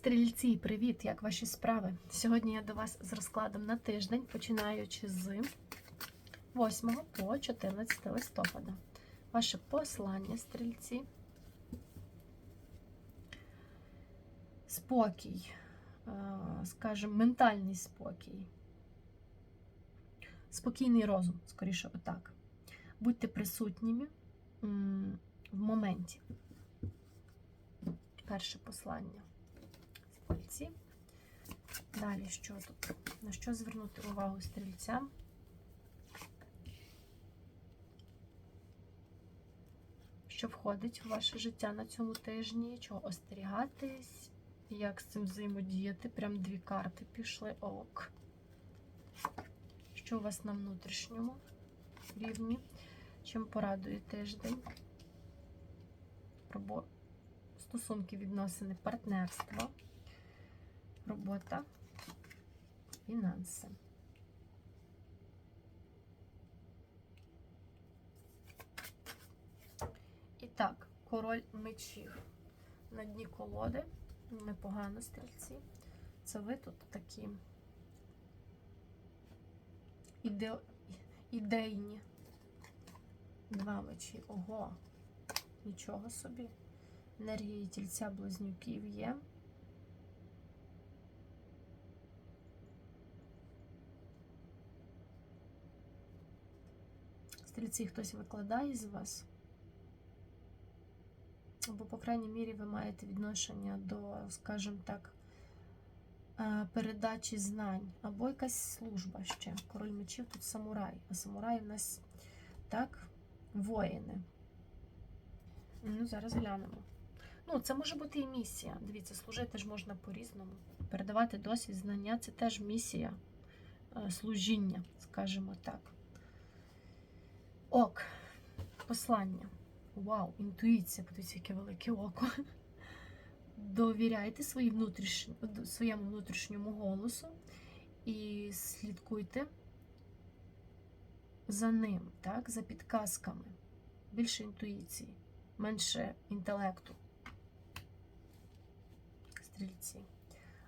Стрільці, привіт! Як ваші справи? Сьогодні я до вас з розкладом на тиждень, починаючи з 8 по 14 листопада. Ваше послання, стрільці. Спокій, е, скажімо, ментальний спокій. Спокійний розум, скоріше отак. Будьте присутніми в моменті. Перше послання. Стрільці. Далі що тут? На що звернути увагу стрільцям? Що входить в ваше життя на цьому тижні? Чого остерігатись? Як з цим взаємодіяти? Прям дві карти пішли. Ок. Що у вас на внутрішньому рівні? Чим порадує тиждень? Стосунки, відносини, партнерство, робота, фінанси. І так, король мечів на дні колоди. Непогано стрільці. Це ви тут такі іде... ідейні. Два мечі. Ого, нічого собі. Енергії тільця близнюків є. Стрільці хтось викладає з вас. Або, по крайній мірі, ви маєте відношення до, скажімо так, е, передачі знань, або якась служба ще. Король мечів тут самурай. А самураї в нас так, воїни. Ну, зараз глянемо. Ну, це може бути і місія. Дивіться, служити ж можна по-різному. Передавати досвід, знання це теж місія е, служіння, скажімо так. Ок, послання. Вау, інтуїція, подивіться, яке велике око. Довіряйте своїй внутріш... своєму внутрішньому голосу і слідкуйте за ним, так, за підказками. Більше інтуїції, менше інтелекту. Стрільці.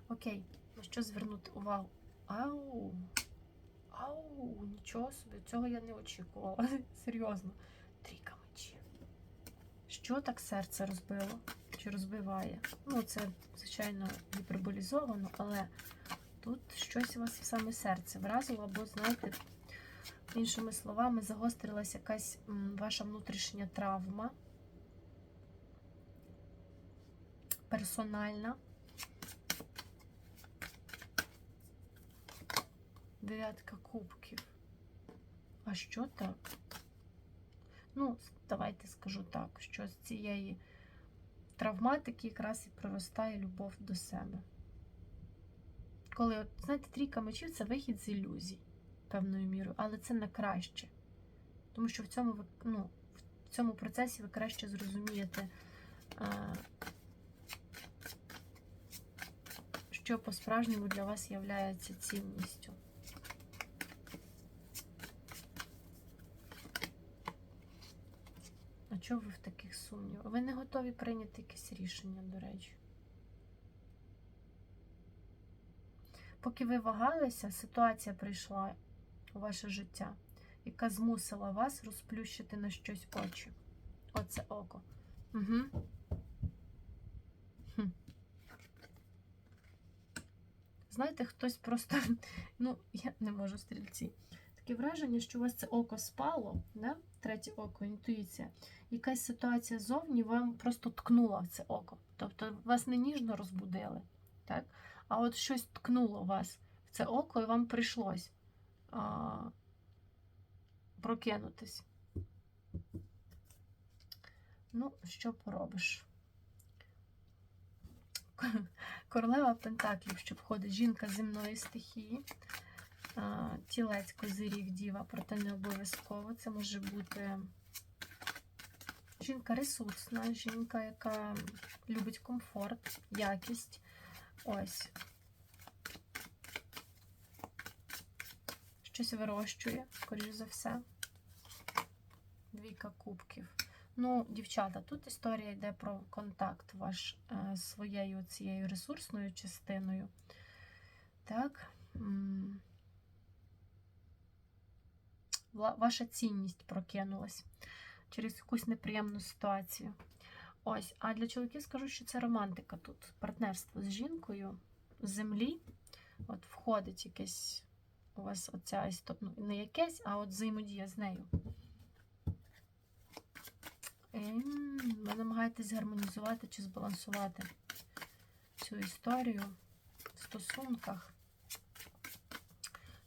Окей, на що звернути увагу? Ау! Ау, нічого собі, цього я не очікувала. Серйозно. Трійка мечів. Що так серце розбило? Чи розбиває? Ну, це, звичайно, гіперболізовано, але тут щось у вас саме серце вразило, або, знаєте, іншими словами, загострилася якась ваша внутрішня травма. Персональна. Дев'ятка кубків. А що так? Ну, давайте скажу так, що з цієї травматики якраз і проростає любов до себе. Коли, от, знаєте, трійка мечів це вихід з ілюзій, певною мірою, але це не краще. Тому що в цьому ну, в цьому процесі ви краще зрозумієте, що по-справжньому для вас є цінністю. Чого ви в таких сумнівах? Ви не готові прийняти якесь рішення, до речі. Поки ви вагалися, ситуація прийшла у ваше життя, яка змусила вас розплющити на щось очі. Оце око. Угу. Хм. Знаєте, хтось просто, ну, я не можу стрільці. Таке враження, що у вас це око спало, да? третє око, інтуїція. Якась ситуація зовні вам просто ткнула в це око. Тобто вас не ніжно розбудили, так? а от щось ткнуло вас в це око, і вам прийшлось а, прокинутись. Ну, що поробиш? Королева Пентаклів, що входить жінка земної стихії, тілець, козиріг, діва, проте не обов'язково. Це може бути жінка ресурсна, жінка, яка любить комфорт, якість. Ось. Щось вирощує, скоріш за все. Двійка кубків. Ну, дівчата, тут історія йде про контакт ваш е, з своєю цією ресурсною частиною. Так. Ваша цінність прокинулась через якусь неприємну ситуацію. Ось, а для чоловіків скажу, що це романтика тут. Партнерство з жінкою з землі. От входить якесь у вас оця ну, не якесь, а от взаємодія з нею. І ви намагаєтесь гармонізувати чи збалансувати цю історію в стосунках.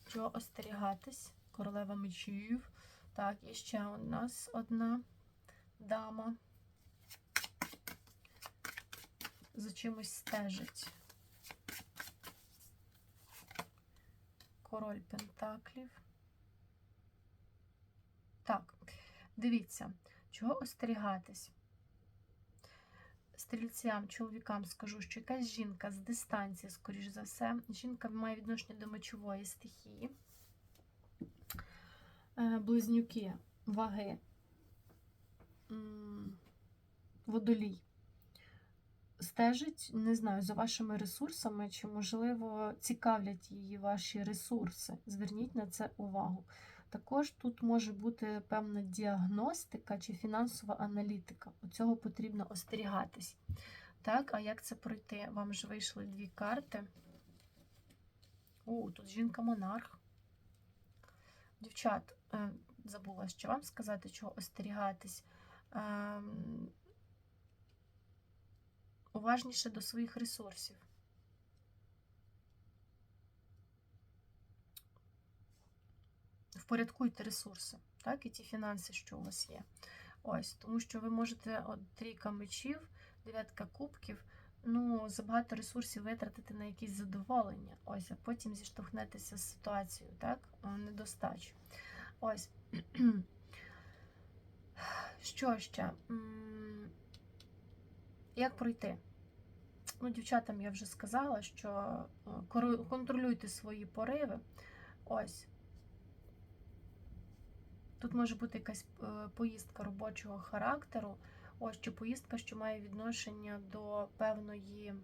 Чого остерігатись? Королева мечів. Так, і ще у нас одна дама. За чимось стежить. Король Пентаклів. Так, дивіться, чого остерігатись? Стрільцям, чоловікам скажу, що якась жінка з дистанції, скоріш за все, жінка має відношення до мечової стихії. Е, Близнюки, ваги, водолій. Стежить, не знаю, за вашими ресурсами, чи, можливо, цікавлять її ваші ресурси. Зверніть на це увагу. Також тут може бути певна діагностика чи фінансова аналітика. У цього потрібно остерігатись. Так, а як це пройти? Вам ж вийшли дві карти. О, тут жінка-монарх. Дівчат, е, забула ще вам сказати, чого остерігатись. Ем, уважніше до своїх ресурсів. Впорядкуйте ресурси, так, і ті фінанси, що у вас є. Ось, тому що ви можете от, трійка мечів, дев'ятка кубків, ну, забагато ресурсів витратити на якісь задоволення. Ось, а потім зіштовхнетеся з ситуацією, так, недостачу. Ось. Що ще? Як пройти? Ну, дівчатам я вже сказала, що контролюйте свої пориви. Ось. Тут може бути якась е, поїздка робочого характеру, ось чи поїздка, що має відношення до певної.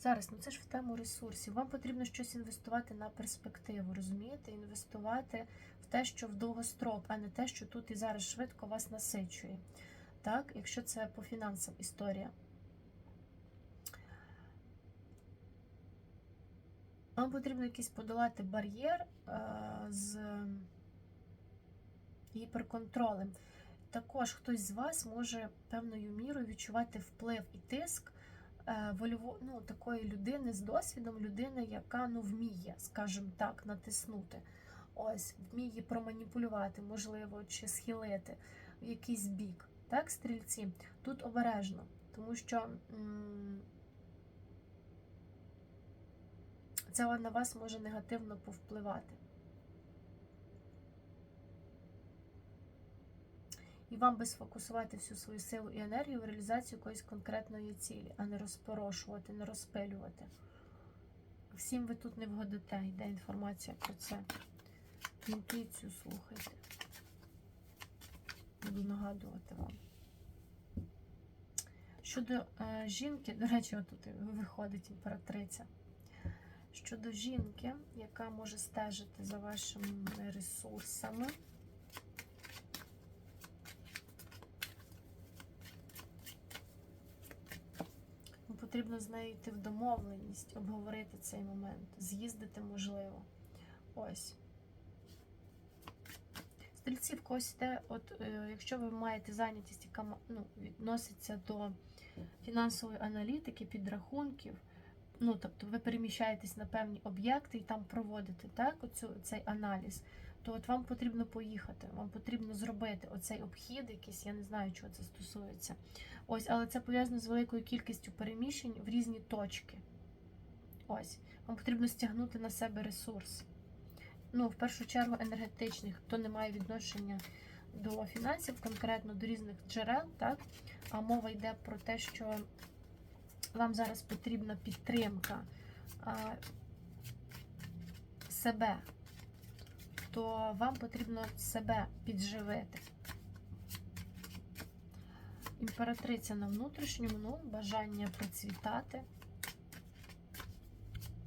Зараз, ну це ж в тему ресурсів. Вам потрібно щось інвестувати на перспективу, розумієте? Інвестувати в те, що в довгострок, а не те, що тут і зараз швидко вас насичує. Так, якщо це по фінансам історія. Вам потрібно якийсь подолати бар'єр е, з гіперконтролем. Також хтось з вас може певною мірою відчувати вплив і тиск е, вольово, ну, такої людини з досвідом, людини, яка ну, вміє, скажімо так, натиснути. Ось, вміє проманіпулювати, можливо, чи схилити в якийсь бік. Так, стрільці? Тут обережно, тому що. це на вас може негативно повпливати. І вам би сфокусувати всю свою силу і енергію в реалізацію якоїсь конкретної цілі, а не розпорошувати, не розпилювати. Всім ви тут не вгодите, йде інформація про це. Інтуїцію слухайте. Буду нагадувати вам. Щодо е, жінки, до речі, отут виходить імператриця щодо жінки, яка може стежити за вашими ресурсами. Потрібно з нею йти в домовленість, обговорити цей момент, з'їздити можливо. Ось. Стрільці в когось йде, от е, якщо ви маєте зайнятість, яка ну, відноситься до фінансової аналітики, підрахунків, ну, тобто ви переміщаєтесь на певні об'єкти і там проводите так, оцю, цей аналіз, то от вам потрібно поїхати, вам потрібно зробити оцей обхід, якийсь, я не знаю, чого це стосується. Ось, але це пов'язано з великою кількістю переміщень в різні точки. Ось, вам потрібно стягнути на себе ресурс. Ну, в першу чергу, енергетичний, хто не має відношення до фінансів, конкретно до різних джерел, так? А мова йде про те, що вам зараз потрібна підтримка а, себе. То вам потрібно себе підживити. Імператриця на внутрішньому, ну, бажання процвітати,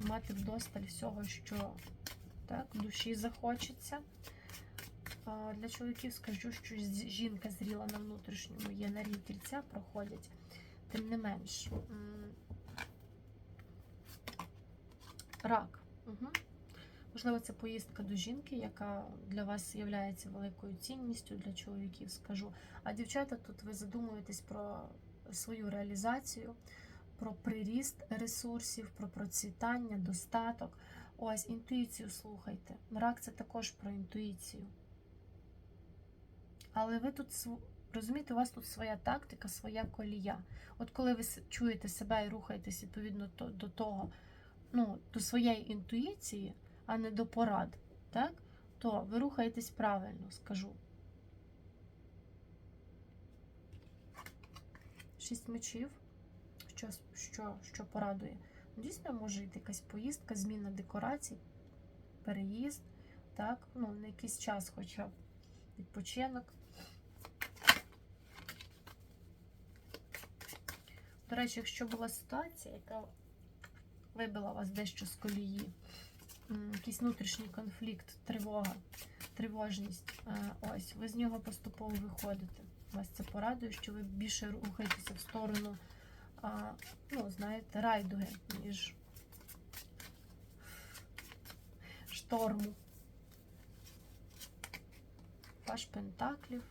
мати вдосталь всього, що так, душі захочеться. Для чоловіків скажу, що жінка зріла на внутрішньому є на рік тільця, проходять. Тим не менш. Рак. Угу. Можливо, це поїздка до жінки, яка для вас є великою цінністю для чоловіків, скажу. А дівчата, тут ви задумуєтесь про свою реалізацію, про приріст ресурсів, про процвітання, достаток. Ось інтуїцію слухайте. Рак це також про інтуїцію. Але ви тут розумієте, у вас тут своя тактика, своя колія. От коли ви чуєте себе і рухаєтесь відповідно до того, ну, до своєї інтуїції, а не до порад, так? то ви рухаєтесь правильно, скажу. Шість мечів, що, що, що порадує. Ну, Дійсно, може йти якась поїздка, зміна декорацій, переїзд, так? Ну, на якийсь час хоча б відпочинок. До речі, якщо була ситуація, яка вибила вас дещо з колії, якийсь внутрішній конфлікт, тривога, тривожність, е, ось, ви з нього поступово виходите. Вас це порадує, що ви більше рухаєтеся в сторону, ну, знаєте, райдуги, ніж шторму. Паш Пентаклів.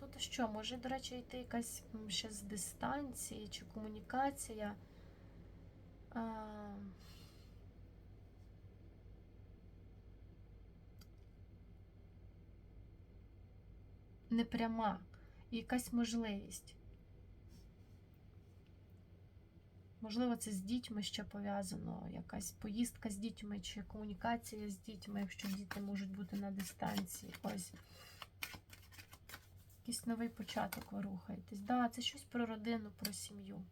Тут що, може, до речі, йти якась ще з дистанції чи комунікація. А... Непряма і якась можливість. Можливо, це з дітьми ще пов'язано, якась поїздка з дітьми чи комунікація з дітьми, якщо діти можуть бути на дистанції. Ось. Якийсь новий початок ви рухаєтесь. Да, це щось про родину, про сім'ю.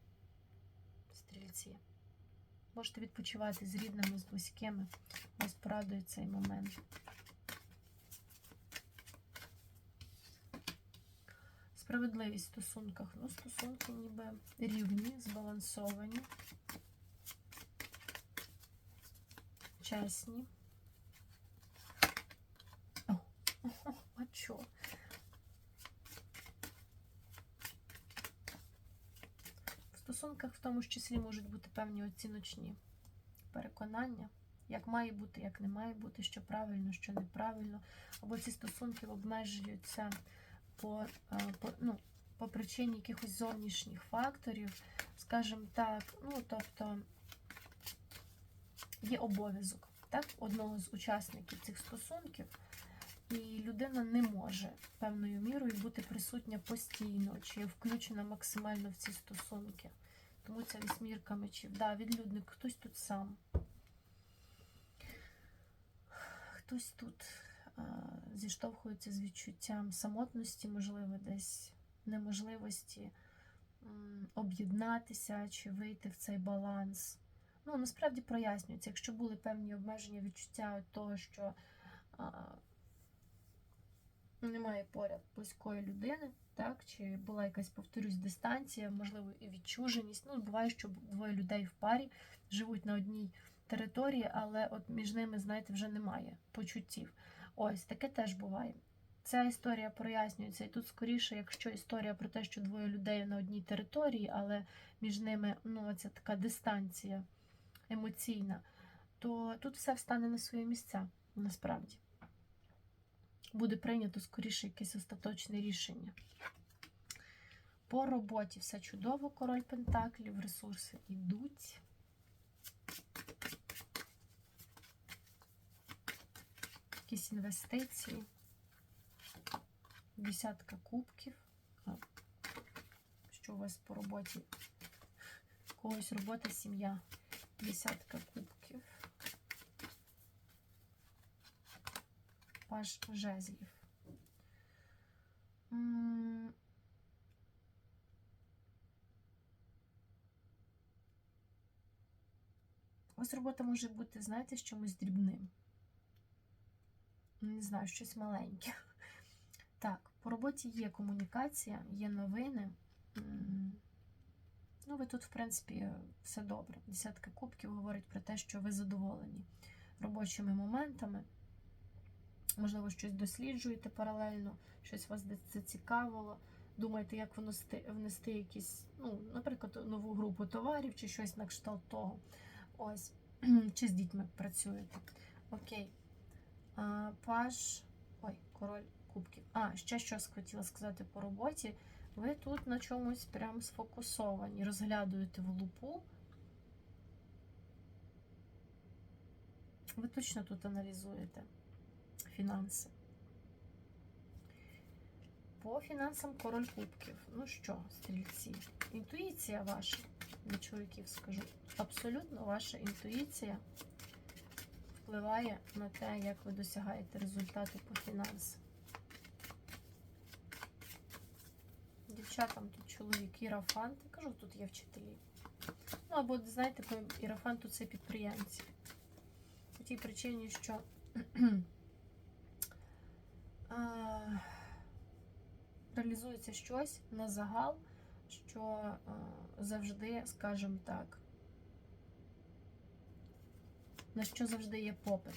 Стрільці. Можете відпочивати з рідними, з близькими. Вас порадує цей момент. Справедливість в стосунках. Ну, стосунки ніби рівні, збалансовані, чесні. О, а чо? В стосунках в тому ж числі можуть бути певні оціночні переконання, як має бути, як не має бути, що правильно, що неправильно. Або ці стосунки обмежуються по, е, по, ну, по причині якихось зовнішніх факторів, скажімо так, ну, тобто є обов'язок так, одного з учасників цих стосунків, і людина не може певною мірою бути присутня постійно чи включена максимально в ці стосунки. Тому ця вісьмірка мечів. Да, відлюдник, хтось тут сам. Хтось тут а, зіштовхується з відчуттям самотності, можливо, десь неможливості об'єднатися чи вийти в цей баланс. Ну, насправді прояснюється, якщо були певні обмеження відчуття від того, що а, немає поряд близької людини, так, чи була якась, повторюсь, дистанція, можливо, і відчуженість. Ну, буває, що двоє людей в парі живуть на одній території, але от між ними, знаєте, вже немає почуттів. Ось таке теж буває. Ця історія прояснюється, і тут скоріше, якщо історія про те, що двоє людей на одній території, але між ними ну, ця така дистанція емоційна, то тут все встане на свої місця насправді. Буде прийнято скоріше якесь остаточне рішення. По роботі все чудово, король Пентаклів, ресурси йдуть. Якісь інвестиції. Десятка кубків. Що у вас по роботі? Когось робота, сім'я. Десятка кубків. Паж жезлів. Вас робота може бути, знаєте, з чимось дрібним. Не знаю, щось маленьке. Так, по роботі є комунікація, є новини. Ну, ви тут, в принципі, все добре. Десятка кубків говорить про те, що ви задоволені робочими моментами. Можливо, щось досліджуєте паралельно, щось вас зацікавило. Думаєте, як внести якісь, ну, наприклад, нову групу товарів чи щось на кшталт того. Ось. Чи з дітьми працюєте. Окей. А, паж. Ой, король кубків. А, ще щось хотіла сказати по роботі. Ви тут на чомусь прям сфокусовані, розглядуєте в лупу. Ви точно тут аналізуєте фінанси. По фінансам король кубків. Ну що, стрільці, інтуїція ваша, для чоловіків скажу. Абсолютно ваша інтуїція впливає на те, як ви досягаєте результату по фінансам. Дівчатам тут чоловік ірафант. Я кажу, тут є вчителі. Ну, або, знаєте, по ірафанту це підприємці. По тій причині, що реалізується щось на загал, що завжди, скажімо так, на що завжди є попит.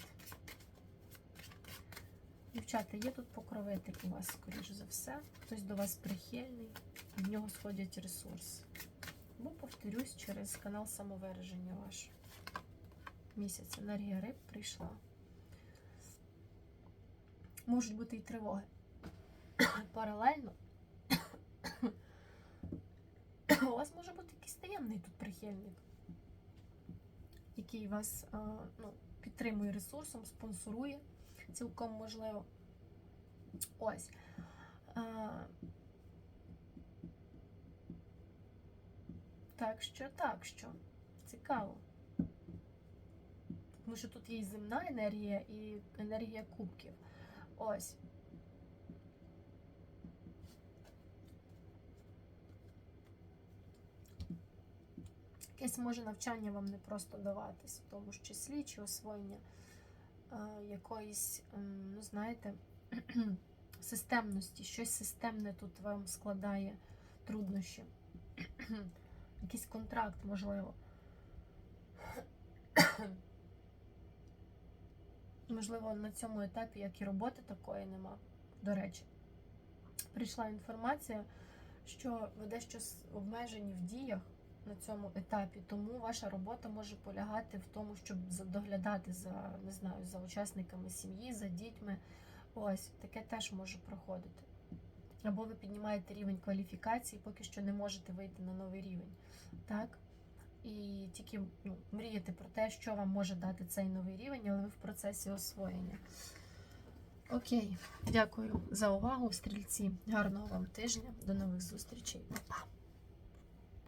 Дівчата, є тут покровитель у вас, скоріш за все. Хтось до вас прихильний, від нього сходять ресурси. Бо, повторюсь, через канал самовираження ваш. Місяць енергія риб прийшла. Можуть бути і тривоги. Паралельно. У вас може бути якийсь таємний тут прихильник, який вас ну, підтримує ресурсом, спонсорує цілком можливо. Ось. Так що, так що. Цікаво. Тому що тут є і земна енергія, і енергія кубків. Ось. Якесь може навчання вам не просто даватись, в тому ж числі, чи освоєння е, якоїсь, ем, ну знаєте, системності, щось системне тут вам складає труднощі. Якийсь контракт, можливо. Можливо, на цьому етапі, як і роботи такої нема. До речі, прийшла інформація, що ви дещо обмежені в діях на цьому етапі, тому ваша робота може полягати в тому, щоб доглядати за не знаю, за учасниками сім'ї, за дітьми. Ось таке теж може проходити. Або ви піднімаєте рівень кваліфікації, поки що не можете вийти на новий рівень. Так? І тільки ну, мріяти про те, що вам може дати цей новий рівень, але ви в процесі освоєння. Окей, дякую за увагу, стрільці. Гарного вам тижня. До нових зустрічей. Па-па!